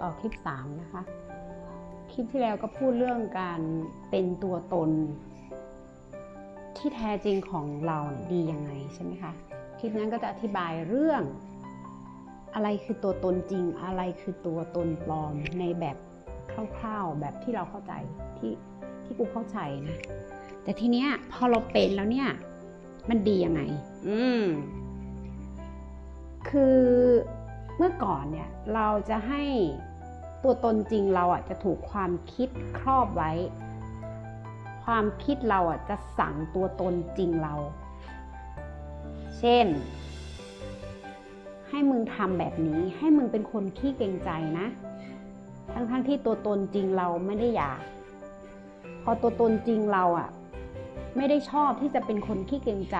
ต่อคลิป 3 นะคะ คลิปที่แล้วก็พูดเรื่องการเป็นตัวตน ที่แท้จริงของเราเนี่ยดียังไงใช่ไหมคะ คลิปนั้นก็จะอธิบายเรื่อง อะไรคือตัวตนจริง อะไรคือตัวตนปลอมในแบบคร่าวๆ แบบที่เราเข้าใจที่ที่กูเข้าใจนะ แต่ทีเนี้ยพอเราเป็นแล้วเนี่ย มันดียังไง อืม คือเมื่อก่อนเนี่ยเราจะให้ ตัวตนจริงเราอะจะถูกความคิดครอบไว้ ความคิดเราอะจะสั่งตัวตนจริงเรา เช่น ให้มึงทำแบบนี้ ให้มึงเป็นคนขี้เกรงใจนะ ทั้งๆทที่ตัวตนจริงเราไม่ได้อยาก พอตัวตนจริงเราอะไม่ได้ชอบที่จะเป็นคนขี้เกรงใจ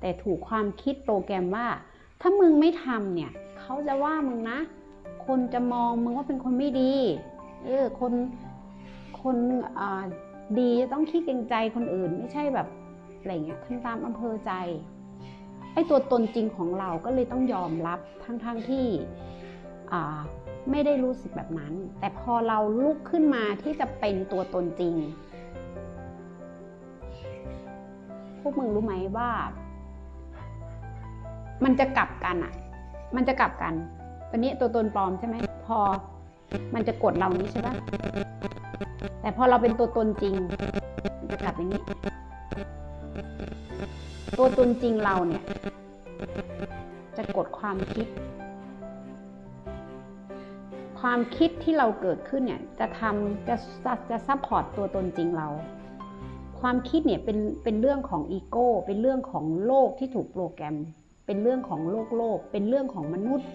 แต่ถูกความคิดโปรแกรมว่า ถ้ามึงไม่ทำเนี่ย เขาจะว่ามึงนะ คนจะมองมึงว่าเป็นคนไม่ดี เออ คน คนอ่าดีจะต้องขี้เกรงใจคนอื่น ไม่ใช่แบบอะไรเงี้ยทำตามอำเภอใจ ไอ้ตัวตนจริงของเราก็เลยต้องยอมรับทั้งๆทที่อ่าไม่ได้รู้สึกแบบนั้น แต่พอเราลุกขึ้นมาที่จะเป็นตัวตนจริง พวกมึงรู้ไหมว่า มันจะกลับกันอะมันจะกลับกัน ตอนนี้ตัวตนปลอมใช่ไหมพอมันจะกดเรานี้ใช่ปะแต่พอเราเป็นตัวตนจริงมันจะกลับอย่างนี้ ตัวตนจริงเราเนี่ย จะกดความคิด ความคิดที่เราเกิดขึ้นเนี่ย จะทำจะจะจะซัพพอร์ตตัวตนจริงเรา ความคิดเนี่ยเป็นเป็นเรื่องของอีโก้ เป็นเรื่องของโลกที่ถูกโปรแกรม เป็นเรื่องของโลกโลก เป็นเรื่องของมนุษย์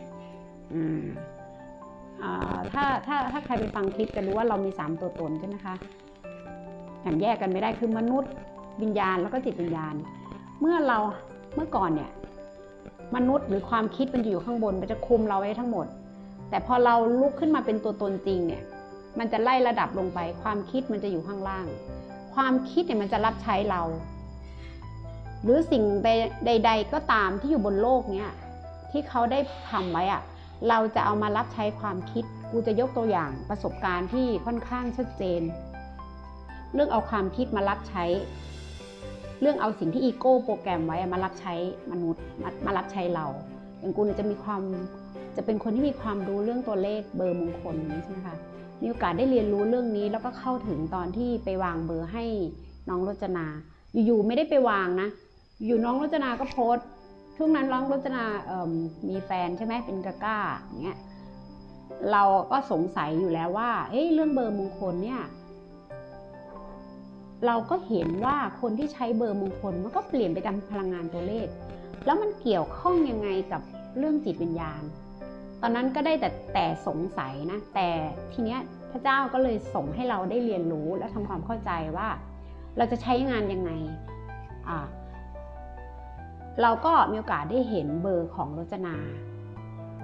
ถ้าถ้าถ้าใครไปฟังคลิปจะรู้ว่าเรามีสามตัวตนใช่ไหมคะอย่างแยกกันไม่ได้คือมนุษย์วิญญาณแล้วก็จิตวิญญาณ เมื่อเราเมื่อก่อนเนี่ยมนุษย์หรือความคิดมันอยู่ข้างบนมันจะคุมเราไว้ทั้งหมด แต่พอเราลุกขึ้นมาเป็นตัวตนจริงเนี่ยมันจะไล่ระดับลงไป ความคิดมันจะอยู่ข้างล่าง ความคิดเนี่ยมันจะรับใช้เรา หรือสิ่งใดๆก็ตามที่อยู่บนโลกเนี้ยที่เขาได้ทำไว้อะ เราจะเอามารับใช้ความคิด กูจะยกตัวอย่างประสบการณ์ที่ค่อนข้างชัดเจน เรื่องเอาความคิดมารับใช้ เรื่องเอาสิ่งที่อีโก้โปรแกรมไว้มารับใช้มนุษย์มามารับใช้เราอย่างกูเนี่ยจะมีความจะเป็นคนที่มีความรู้เรื่องตัวเลขเบอร์มงคลนี้ใช่ไหมคะมีโอกาสได้เรียนรู้เรื่องนี้แล้วก็เข้าถึงตอนที่ไปวางเบอร์ให้น้องรจนา อยู่ๆไม่ได้ไปวางนะ อยู่น้องรจนาก็โพสต์ ช่วงนั้นน้องรจนาเมีแฟนใช่ไหมเป็นกาก้าอย่างเงี้ยเราก็สงสัยอยู่แล้วว่าเอ้ยเรื่องเบอร์มงคลเนี่ย เราก็เห็นว่าคนที่ใช้เบอร์มงคลมันก็เปลี่ยนไปตามพลังงานตัวเลข แล้วมันเกี่ยวข้องยังไงกับเรื่องจิตวิญญาณ ตอนนั้นก็ได้แต่แต่สงสัยนะ แต่ทีเนี้ยพระเจ้าก็เลยส่งให้เราได้เรียนรู้และทำความเข้าใจว่า เราจะใช้งานยังไง เราก็มีโอกาสได้เห็นเบอร์ของรจนา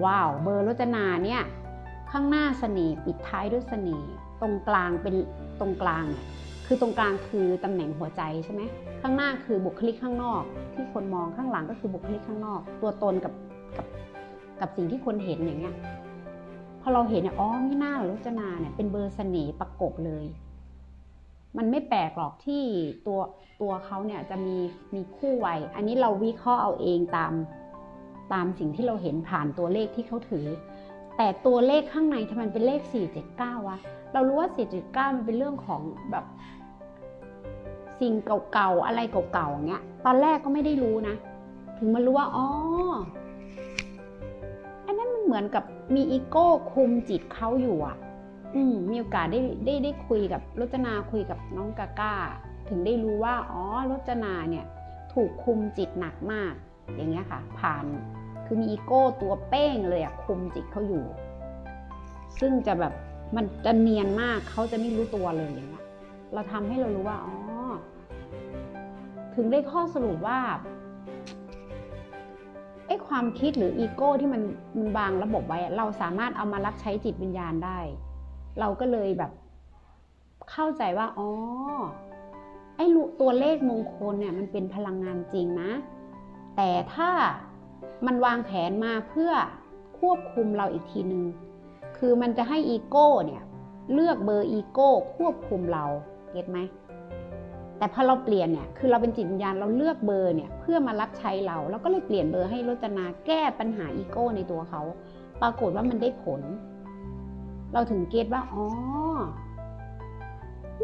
ว้าว เบอร์รจนาเนี่ยข้างหน้าเสน่ห์ปิดท้ายด้วยเสน่ห์ตรงกลางเป็นตรงกลางเนี่ยคือตรงกลางคือตำแหน่งหัวใจใช่ไหมข้างหน้าคือบุคลิกข้างนอก ที่คนมองข้างหลังก็คือบุคลิกข้างนอก ตัวตนกับกับกับสิ่งที่คนเห็นอย่างเงี้ยพอเราเห็นเนี่ยอ๋อไม่น่ารรจนาเนี่ยเป็นเบอร์เสน่ห์ประกบเลย มันไม่แปลกหรอกที่ตัวตัวเขาเนี่ยจะมีมีคู่วัย อันนี้เราวิเคราะห์เอาเองตามตามสิ่งที่เราเห็นผ่านตัวเลขที่เขาถือ แต่ตัวเลขข้างในทำไมเป็นเลข 479วะ เรารู้ว่า 479 มันเป็นเรื่องของแบบสิ่งเก่าๆ อะไรเก่าๆเงี้ย ตอนแรกก็ไม่ได้รู้นะ ถึงมารู้ว่า อ๋อ อันนั้นมันเหมือนกับมีอีโก้คุมจิตเขาอยู่อะ อืมมีโอกาสได้ได้ได้คุยกับรจนาคุยกับน้องกาก้า ถึงได้รู้ว่าอ๋อรจนาเนี่ยถูกคุมจิตหนักมาก อย่างเงี้ยค่ะ ผ่านคือมีอีโก้ตัวเป้งเลยอะคุมจิตเขาอยู่ ซึ่งจะแบบมันจะเนียนมากเขาจะไม่รู้ตัวเลยอย่างเงี้ยเราทำให้เรารู้ว่าอ๋อถึงได้ข้อสรุปว่าไอ้ความคิดหรืออีโก้ที่มันมันบางระบบไว้ เราสามารถเอามารับใช้จิตวิญญาณได้ เราก็เลยแบบ เข้าใจว่าอ๋อไอ้ตัวเลขมงคลเนี่ยมันเป็นพลังงานจริงนะ แต่ถ้ามันวางแผนมาเพื่อควบคุมเราอีกทีนึงคคือมันจะให้อีโก้เนี่ยเลือกเบอร์อีโก้ควบคุมเราเก็ตไหมแต่พอเราเปลี่ยนเนี่ยคือเราเป็นจิตวิญญาณเราเลือกเบอร์เนี่ยเพื่อมารับใช้เรา แล้วก็เลยเปลี่ยนเบอร์ให้รจนาแก้ปัญหาอีโก้ในตัวเขา ปรากฏว่ามันได้ผล เราถึงเก็ตว่าอ๋อ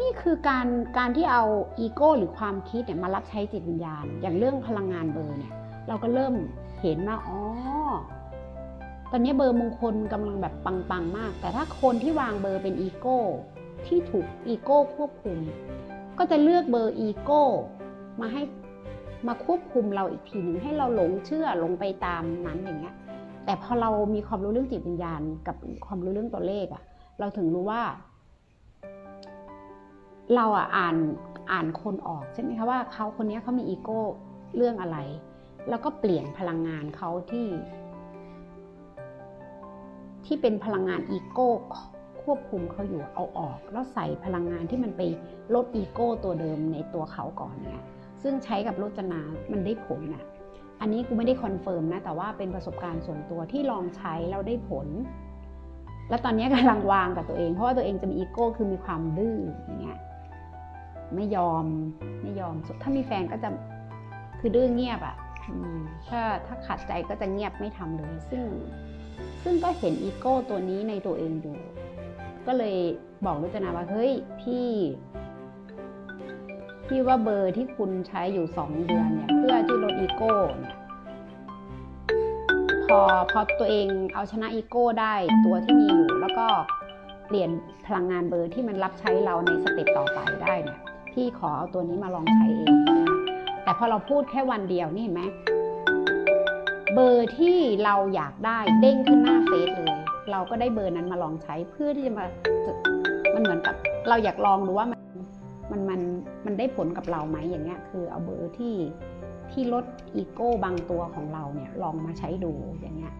นี่คือการการที่เอาอีโก้หรือความคิดเนี่ยมารับใช้จิตวิญญาณ อย่างเรื่องพลังงานเบอร์เนี่ย เราก็เริ่มเห็นว่าอ๋อตอนนี้เบอร์มงคลกำลังแบบปังๆมาก แต่ถ้าคนที่วางเบอร์เป็นอีโก้ที่ถูกอีโก้ควบคุม ก็จะเลือกเบอร์อีโก้มาให้มาควบคุมเราอีกทีหนึ่งให้เราหลงเชื่อหลงไปตามนั้นอย่างเงี้ย แต่พอเรามีความรู้เรื่องจิตวิญญาณ กับความรู้เรื่องตัวเลขอะเราถึงรู้ว่า เราอะอ่านอ่านคนออกใช่ไหมคะว่าเขาคนนี้เขามีอีโก้เรื่องอะไร แล้วก็เปลี่ยนพลังงานเขาที่ ที่เป็นพลังงานอีโก้ควบคุมเขาอยู่เอาออก แล้วใส่พลังงานที่มันไปลดอีโก้ตัวเดิมในตัวเขาก่อนเนี่ยซึ่งใช้กับโรจนา มันได้ผลน่ะ อันนี้กูไม่ได้คอนเฟิร์มนะ แต่ว่าเป็นประสบการณ์ส่วนตัวที่ลองใช้แล้วได้ผล แล้วตอนนี้กำลังวางกับตัวเอง เพราะว่าตัวเองจะมีอีโก้คือมีความดื้ออย่างเงี้ยไม่ยอมไม่ยอม ถ้ามีแฟนก็จะคือดื้อเงียบอะ่ะถ้าถ้าขัดใจก็จะเงียบไม่ทำเลย ซึ่งซึ่งก็เห็นอีโก้ตัวนี้ในตัวเองอยู่ ก็เลยบอกรุจนาว่าเฮ้ยพี่ พี่ว่าเบอร์ที่คุณใช้อยู่สองเดือนเนี่ย เพื่อที่ลดอีโก้เนี่ยพอพอตัวเองเอาชนะอีโก้ได้ตัวที่มีอยู่ แล้วก็เปลี่ยนพลังงานเบอร์ที่มันรับใช้เราในสเต็ปต่อไปได้เนี่ยพี่ขอเอาตัวนี้มาลองใช้เองนะแต่พอเราพูดแค่วันเดียวนี่เห็นไหมเบอร์ที่เราอยากได้เด้งขึ้นหน้าเฟซเลย เราก็ได้เบอร์นั้นมาลองใช้เพื่อที่จะมามันเหมือนกับเราอยากลองดูว่า มันมันมันได้ผลกับเราไหมอย่างเงี้ยคือเอาเบอร์ที่ที่ลดอีโก้บางตัวของเราเนี่ยลองมาใช้ดูอย่างเงี้ย